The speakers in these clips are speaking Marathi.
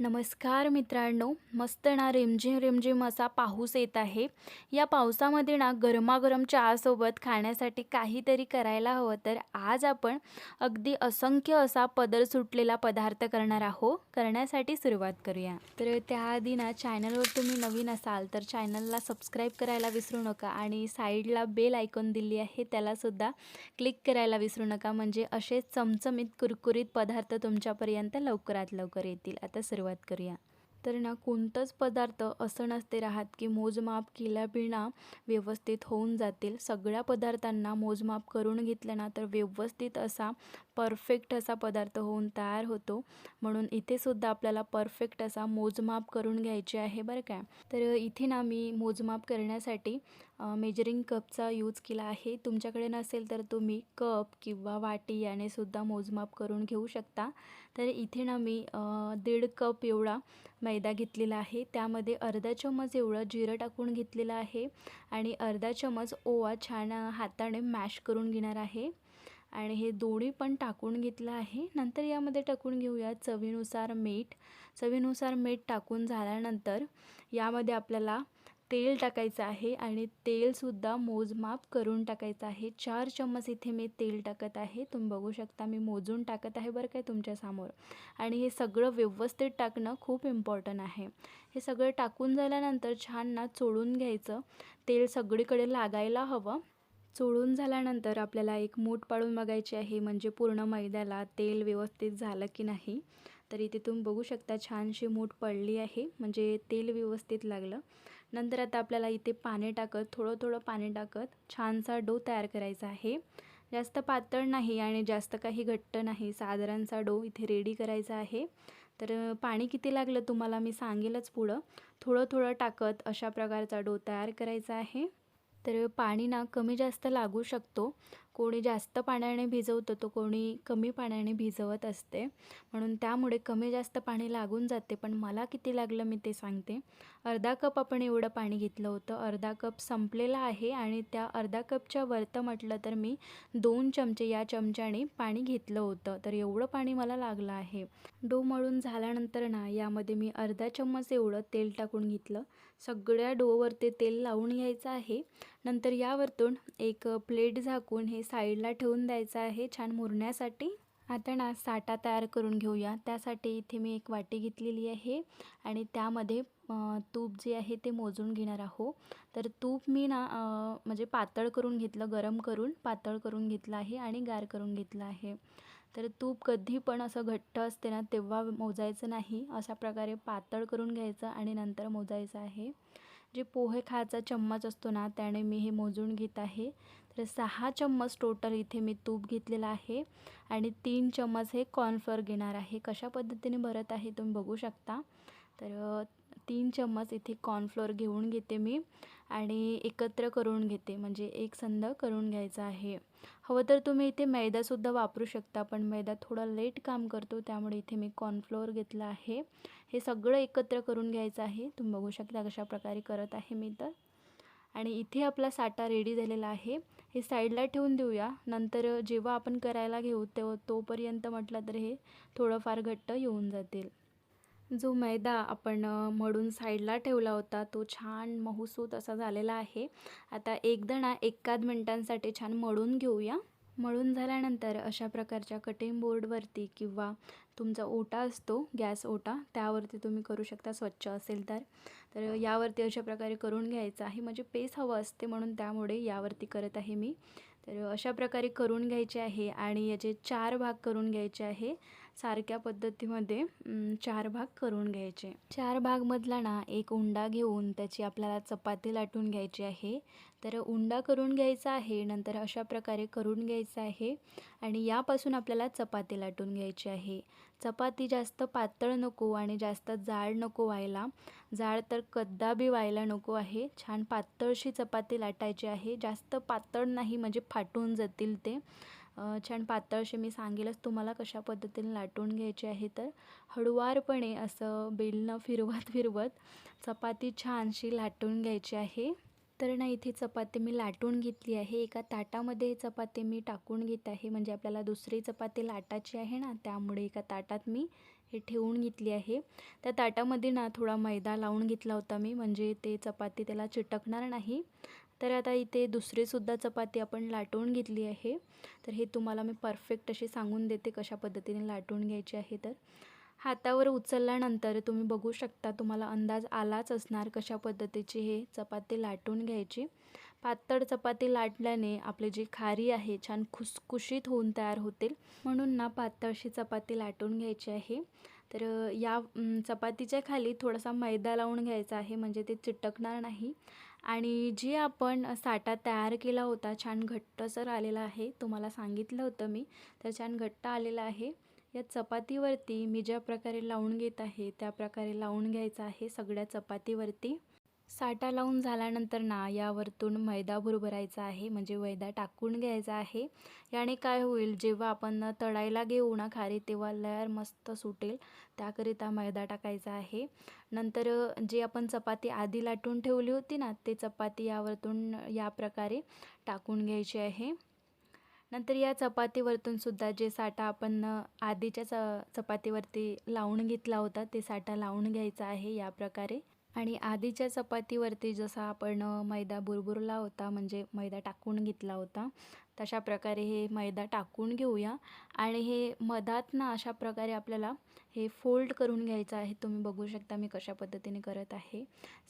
नमस्कार मित्रांनो मस्त ना रिमझिम रिमझिम असा पाऊस येत आहे. या पावसामध्ये ना गरमागरम चहासोबत खाण्यासाठी काहीतरी करायला हवं तर आज आपण अगदी असंख्य असा पदर सुटलेला पदार्थ करणार आहो करण्यासाठी सुरुवात करूया. तर त्याआधी ना चॅनलवर तुम्ही नवीन असाल तर चॅनलला सबस्क्राईब करायला विसरू नका आणि साईडला बेल आयकॉन दिली आहे त्यालासुद्धा क्लिक करायला विसरू नका. म्हणजे असे चमचमीत कुरकुरीत पदार्थ तुमच्यापर्यंत लवकरात लवकर येतील. आता सुरुवात करूया. तर ना कोणतंच पदार्थ असं नसते राहत की मोजमाप केल्याबिना व्यवस्थित होऊन जातील. सगळ्या पदार्थांना मोजमाप करून घेतलं ना तर व्यवस्थित असा परफेक्ट असा पदार्थ होऊन तयार होतो. म्हणून इथेसुद्धा आपल्याला परफेक्ट असा मोजमाप करून घ्यायचे आहे बरं काय तर इथे ना मी मोजमाप करण्यासाठी मेजरिंग कपचा यूज केला आहे. तुमच्याकडे नसेल तर तुम्ही कप किंवा वाटी याने सुद्धा मोजमाप करून घेऊ शकता. तर इथे ना मी दीड कप एवढा मैदा घेतलेला आहे. त्यामध्ये अर्धा चम्मच एवढं जिरं टाकून घेतलेलं आहे आणि अर्धा चम्मच ओवा छान हाताने मॅश करून घेणार आहे. आणि हे दोन्ही पण टाकून घेतलं आहे. नंतर यामध्ये टाकून घेऊया चवीनुसार मीठ. चवीनुसार मीठ टाकून झाल्यानंतर यामध्ये आपल्याला तेल टाकायचं आहे आणि तेलसुद्धा मोजमाप करून टाकायचं आहे. चार चम्मच इथे मी तेल टाकत आहे. तुम्ही बघू शकता मी मोजून टाकत आहे बरं काय तुमच्यासमोर आणि हे सगळं व्यवस्थित टाकणं खूप इम्पॉर्टंट आहे. हे सगळं टाकून झाल्यानंतर छान ना चोळून घ्यायचं. तेल सगळीकडे लागायला हवं. चोळून झाल्यानंतर आपल्याला एक मूठ पाडून बघायची आहे म्हणजे पूर्ण मैद्याला तेल व्यवस्थित झालं की नाही. तर इथे तुम्ही बघू शकता छानशी मूठ पडली आहे म्हणजे तेल व्यवस्थित लागलं. नंतर आता आपल्याला इथे पाणी टाकत थोडं थोडं पाणी टाकत छानसा डो तयार करायचा आहे. जास्त पातळ नाही आणि जास्त काही घट्ट नाही साधारणसा डो इथे रेडी करायचा आहे. तर पाणी किती लागलं तुम्हाला मी सांगेलच पुढं. थोडं थोडं टाकत अशा प्रकारचा डो तयार करायचा आहे. तर पाणी ना कमी जास्त लागू शकतो. कोणी जास्त पाण्याने भिजवतं तो कोणी कमी पाण्याने भिजवत असते. म्हणून त्यामुळे कमी जास्त पाणी लागून जाते. पण मला किती लागलं मी ते सांगते. अर्धा कप आपण एवढं पाणी घेतलं होतं. अर्धा कप संपलेला आहे आणि त्या अर्धा कपच्या वरतं म्हटलं तर मी दोन चमचे या चमच्याने पाणी घेतलं होतं. तर एवढं पाणी मला लागलं आहे. डो मळून झाल्यानंतर ना यामध्ये मी अर्धा चम्मच एवढं तेल टाकून घेतलं. सगळ्या डोवरती तेल लावून घ्यायचं आहे. नंतर यावरतून एक प्लेट झाकून हे साईडला ठेवून द्यायचं आहे छान मुरण्यासाठी. आता ना साठा तयार करून घेऊया. त्यासाठी इथे मी एक वाटी घेतलेली आहे आणि त्यामध्ये तूप जे आहे ते मोजून घेणार आहो तर तूप मी ना म्हणजे पातळ करून घेतलं गरम करून पातळ करून घेतलं आहे आणि गार करून घेतलं आहे. तर तूप कधी पण असं घट्ट असते ना तेव्हा मोजायचं नाही. अशा प्रकारे पातळ करून घ्यायचं आणि नंतर मोजायचं आहे. जे पोहे खायचा चम्मच असतो ना त्याने मी हे मोजून घेत आहे. तर सहा चम्मच टोटल इथे मी तूप घेतलेलं आहे आणि तीन चम्मच हे कॉर्नफ्लोअर घेणार आहे. कशा पद्धतीने भरत आहे तुम्ही बघू शकता. तर तीन चम्मच इथे कॉर्नफ्लोअर घेऊन घेते मी. आणि एकत्र करून घेते म्हणजे एक संध करून घ्यायचा आहे. हवं तर तुम्ही इथे मैदासुद्धा वापरू शकता पण मैदा थोडा लेट काम करतो त्यामुळे इथे मी कॉर्नफ्लोअर घेतला आहे. हे सगळं एकत्र करून घ्यायचं आहे. तुम्ही बघू शकता कशा प्रकारे करत आहे मी तर. आणि इथे आपला साठा रेडी झालेला आहे. हे साईडला ठेवून देऊया. नंतर जेव्हा आपण करायला घेऊ तेव्हा तोपर्यंत म्हटलं तर हे थोडंफार घट्ट येऊन जातील. जो मैदा आपण अ, मळून साईडला ठेवला होता तो छान मऊसूत असा झालेला आहे. आता एकदा ना एकाद मिनटांसाठी छान मळून घेऊया. मळून झाल्यानंतर अशा प्रकारच्या कटिंग बोर्डवरती किंवा तुमचा ओटा असतो गॅस ओटा त्यावरती तुम्ही करू शकता स्वच्छ असेल तर. तर यावरती अशा प्रकारे करून घ्यायचं आहे. म्हणजे पेस हवं असते म्हणून त्यामुळे यावरती करत आहे मी. तर अशा प्रकारे करून घ्यायचे आहे आणि याचे चार भाग करून घ्यायचे आहे. सारख्या पद्धतीमध्ये चार भाग करून घ्यायचे. चार भागमधला ना एक उंडा घेऊन त्याची आपल्याला चपाती लाटून घ्यायची आहे. तर उंडा करून घ्यायचा आहे नंतर अशा प्रकारे करून घ्यायचं आहे आणि यापासून आपल्याला चपाती लाटून घ्यायची आहे. चपाती जास्त पातळ नको आणि जास्त जाड नको व्हायला. जाड तर कद्दा बी व्हायला नको आहे. छान पातळशी चपाती लाटायची आहे. जास्त पातळ नाही म्हणजे फाटून जातील ते. छान पातळशी मी सांगेलच तुम्हाला कशा पद्धतीने लाटून घ्यायची आहे तर. हळुवारपणे असं बेलनं फिरवत फिरवत चपाती छानशी लाटून घ्यायची आहे. तर ना इथे चपाती मी लाटून घेतली आहे. एका ताटामध्ये चपाती मी टाकून घेत आहे. म्हणजे आपल्याला दुसरी चपाती लाटाची आहे ना त्यामुळे एका ताटात मी हे ठेवून घेतली आहे. त्या ताटामध्ये ना थोडा मैदा लावून घेतला होता मी. म्हणजे ते चपाती त्याला चिटकणार नाही. तर आता इथे दुसरीसुद्धा चपाती आपण लाटून घेतली आहे. तर हे तुम्हाला मी परफेक्ट अशी सांगून देते कशा पद्धतीने लाटून घ्यायची आहे तर. हातावर उचलल्यानंतर तुम्ही बघू शकता तुम्हाला अंदाज आलाच असणार कशा पद्धतीची हे चपाती लाटून घ्यायची. पातळ चपाती लाटल्याने आपली जी खारी आहे छान खुसखुशीत होऊन तयार होतील. म्हणून ना पातळशी चपाती लाटून घ्यायची आहे. तर या चपातीच्या खाली थोडासा मैदा लावून घ्यायचा आहे म्हणजे ते चिटकणार नाही. आणि जे आपण साठा तयार केला होता छान घट्टसर आलेला आहे तुम्हाला सांगितलं होतं मी तर छान घट्ट आलेला आहे. या चपातीवरती मी ज्या प्रकारे लावून घेत आहे त्या प्रकारे लावून घ्यायचं आहे सगळ्या चपातीवरती. साठा लावून झाल्यानंतर ना यावरतून मैदा भुरभरायचा आहे. म्हणजे मैदा टाकून घ्यायचा आहे. याने काय होईल जेव्हा आपण तळायला घेऊ ना खारी तेव्हा लयार मस्त सुटेल. त्याकरिता मैदा टाकायचा आहे. नंतर जे आपण चपाती आधी लाटून ठेवली होती ना ते चपाती यावरतून या प्रकारे टाकून घ्यायची आहे. नंतर या चपातीवरतून सुद्धा जे साठा आपण आधीच्या च चपातीवरती लावून घेतला होता ते साठा लावून घ्यायचा आहे या प्रकारे. आणि आधीच्या चपातीवरती जसा आपण मैदा बुरबुरला होता म्हणजे मैदा टाकून घेतला होता तशा प्रकारे हे मैदा टाकून घेऊया. आणि हे मधात ना अशा प्रकारे आपल्याला हे फोल्ड करून घ्यायचं आहे. तुम्ही बघू शकता मी कशा पद्धतीने करत आहे.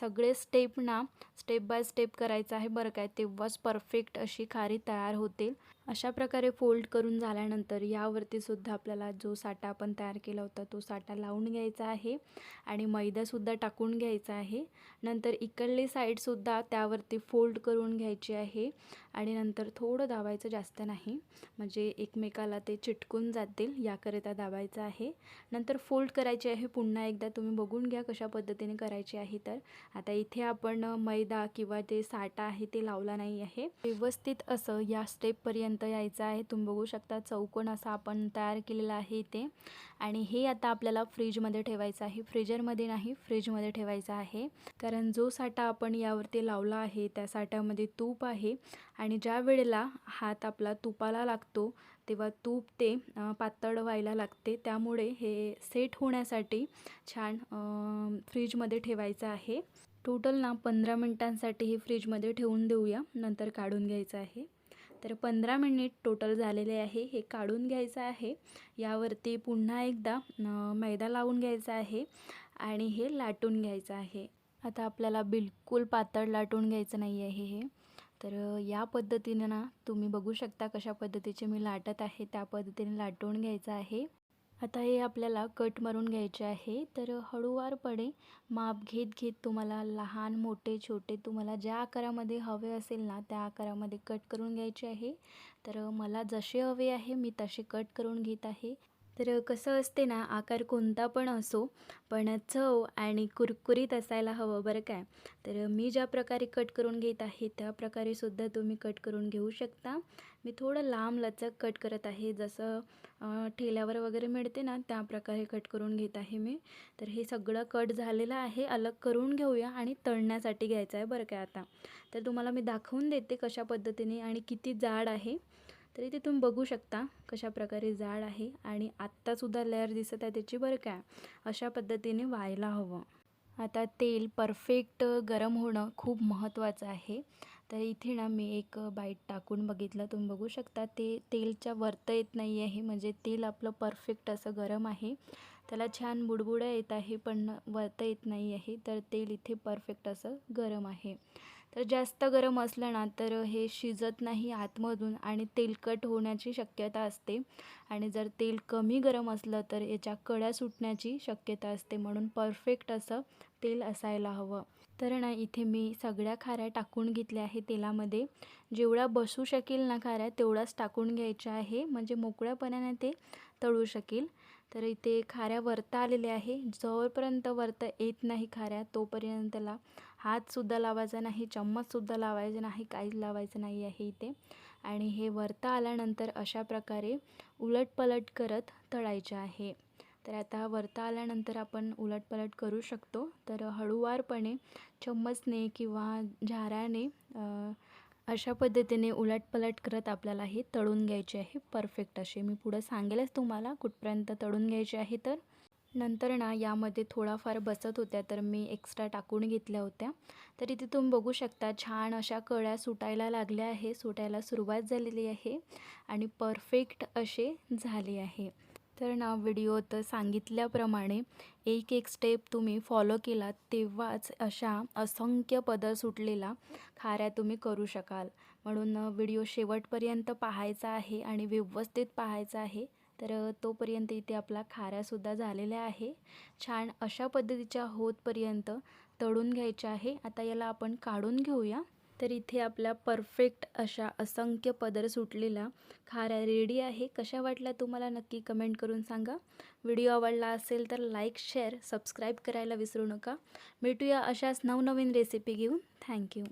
सगळे स्टेप ना स्टेप बाय स्टेप करायचं आहे बरं काय तेव्हाच परफेक्ट अशी खारी तयार होतील. अशा प्रकारे फोल्ड करून झाल्यानंतर यावरती सुद्धा आपल्याला जो साठा आपण तयार केला होता तो साठा लावून घ्यायचा आहे आणि मैदासुद्धा टाकून घ्यायचा आहे. नंतर इकडली साईडसुद्धा त्यावरती फोल्ड करून घ्यायची आहे आणि नंतर थोडं दाबायचं जास्त नाही. म्हणजे एकमेकाला ते चिटकून जातील याकरिता दाबायचं आहे. नंतर फोल्ड करायचे आहे पुन्हा एकदा तुम्ही बघून घ्या कशा पद्धतीने करायची आहे तर. आता इथे आपण मैदा किंवा ते साठा आहे ते लावला नाही आहे. व्यवस्थित असं या स्टेपपर्यंत यायचं आहे. तुम्ही बघू शकता चौकोन असा आपण तयार केलेला आहे इथे. आणि हे आता आपल्याला फ्रीजमध्ये ठेवायचं आहे. फ्रीजरमध्ये नाही फ्रीजमध्ये ठेवायचं आहे. कारण जो साठा आपण यावरती लावला आहे त्या साठ्यामध्ये तूप आहे. आणि ज्या वेळेला हात आपला तुपाला लागतो तेव्हा तूप ते पातळ व्हायला लागते. त्यामुळे हे सेट होण्यासाठी छान फ्रीजमध्ये ठेवायचं आहे. टोटल ना पंधरा मिनटांसाठी हे फ्रीजमध्ये ठेवून देऊया. नंतर काढून घ्यायचं आहे. तर पंधरा मिनिट टोटल झालेले आहे. हे काढून घ्यायचं आहे. यावरती पुन्हा एकदा मैदा लावून घ्यायचा आहे आणि हे लाटून घ्यायचं आहे. आता आपल्याला बिलकुल पातळ लाटून घ्यायचं नाही आहे हे. तर या पद्धतीनं ना तुम्ही बघू शकता कशा पद्धतीचे मी लाटत आहे. त्या पद्धतीने लाटून घ्यायचं आहे. आता हे आपल्याला कट मारून घ्यायचे आहे. तर हळूवारपणे माप घेत घेत तुम्हाला लहान मोठे छोटे तुम्हाला ज्या आकारामध्ये हवे असेल ना त्या आकारामध्ये कट करून घ्यायचे आहे. तर मला जसे हवे आहे मी तसे कट करून घेत आहे. तर कसं असते ना आकार कोणता पण असो पण चव आणि कुरकुरीत असायला हवं बरं काय. तर मी ज्या प्रकारे कट करून घेत आहे त्या प्रकारे सुद्धा तुम्ही कट करून घेऊ शकता. मी थोडं लांब लचक कट करत आहे जसं ठेल्यावर वगैरे मिळते ना त्या प्रकारे कट करून घेत आहे मी. तर हे सगळं कट झालेलं आहे अलग करून घेऊया आणि तळण्यासाठी घ्यायचं आहे बरं काय आता. तर तुम्हाला मी दाखवून देते कशा पद्धतीने आणि किती जाड आहे. तर इथे तुम्ही बघू शकता कशा प्रकारे जाड आहे आणि आत्तासुद्धा लेअर दिसत आहे त्याची बरं काय अशा पद्धतीने व्हायला हवं. आता तेल परफेक्ट गरम होणं खूप महत्त्वाचं आहे. तर इथे ना मी एक बाईट टाकून बघितलं. तुम्ही बघू शकता ते तेलच्या वरतं येत नाही आहे. म्हणजे तेल आपलं परफेक्ट असं गरम आहे. त्याला छान बुडबुड्या येत आहे पण वरतं येत नाही आहे. तर तेल इथे परफेक्ट असं गरम आहे. तर जास्त गरम असलं ना तर हे शिजत नाही आतमधून आणि तेलकट होण्याची शक्यता असते. आणि जर तेल कमी गरम असलं तर याच्या कड्या सुटण्याची शक्यता असते. म्हणून परफेक्ट असं तेल असायला हवं. तर ना इथे मी सगळ्या खाऱ्या टाकून घेतल्या आहे तेलामध्ये. जेवढ्या बसू शकेल ना खाऱ्या तेवढाच टाकून घ्यायच्या आहे. म्हणजे मोकळ्यापणाने ते तळू शकेल. तर इथे खाऱ्या वरता आलेल्या आहे. जोपर्यंत वरता येत नाही खाऱ्या तोपर्यंत त्याला हातसुद्धा लावायचा नाही चम्मचसुद्धा लावायचं नाही काहीच लावायचं नाही आहे इथे. आणि हे वरता आल्यानंतर अशा प्रकारे उलटपलट करत तळायचे आहे. तर आता वरता आल्यानंतर आपण उलटपलट करू शकतो. तर हळूवारपणे चम्मचने किंवा झाराने अशा पद्धतीने उलटपलट करत आपल्याला हे तळून घ्यायचे आहे. परफेक्ट असे. मी पुढं सांगेलच तुम्हाला कुठपर्यंत तळून घ्यायचे आहे तर. नंतर ना यामध्ये थोडाफार बसत होत्या तर मी एक्स्ट्रा टाकून घेतल्या होत्या. तर इथे तुम्ही बघू शकता छान अशा कळ्या सुटायला लागल्या आहे सुटायला सुरुवात झालेली आहे आणि परफेक्ट असे झाले आहे. तर ना व्हिडिओत सांगितल्याप्रमाणे एक एक स्टेप तुम्ही फॉलो केलात तेव्हाच अशा असंख्य पदर सुटलेला खाऱ्या तुम्ही करू शकाल. म्हणून व्हिडिओ शेवटपर्यंत पाहायचा आहे आणि व्यवस्थित पाहायचा आहे तर तोपर्यंत इथे आपला खाऱ्यासुद्धा झालेल्या आहे. छान अशा पद्धतीच्या होतपर्यंत तळून घ्यायच्या आहे. आता याला आपण काढून घेऊया. तर इथे आपल्या परफेक्ट अशा असंख्य पदर सुटलेला खारा रेडी आहे. कशा वाटल्या तुम्हाला नक्की कमेंट करून सांगा. व्हिडिओ आवडला असेल तर लाईक शेअर सबस्क्राईब करायला विसरू नका. भेटूया अशाच नवनवीन रेसिपी घेऊन. थँक्यू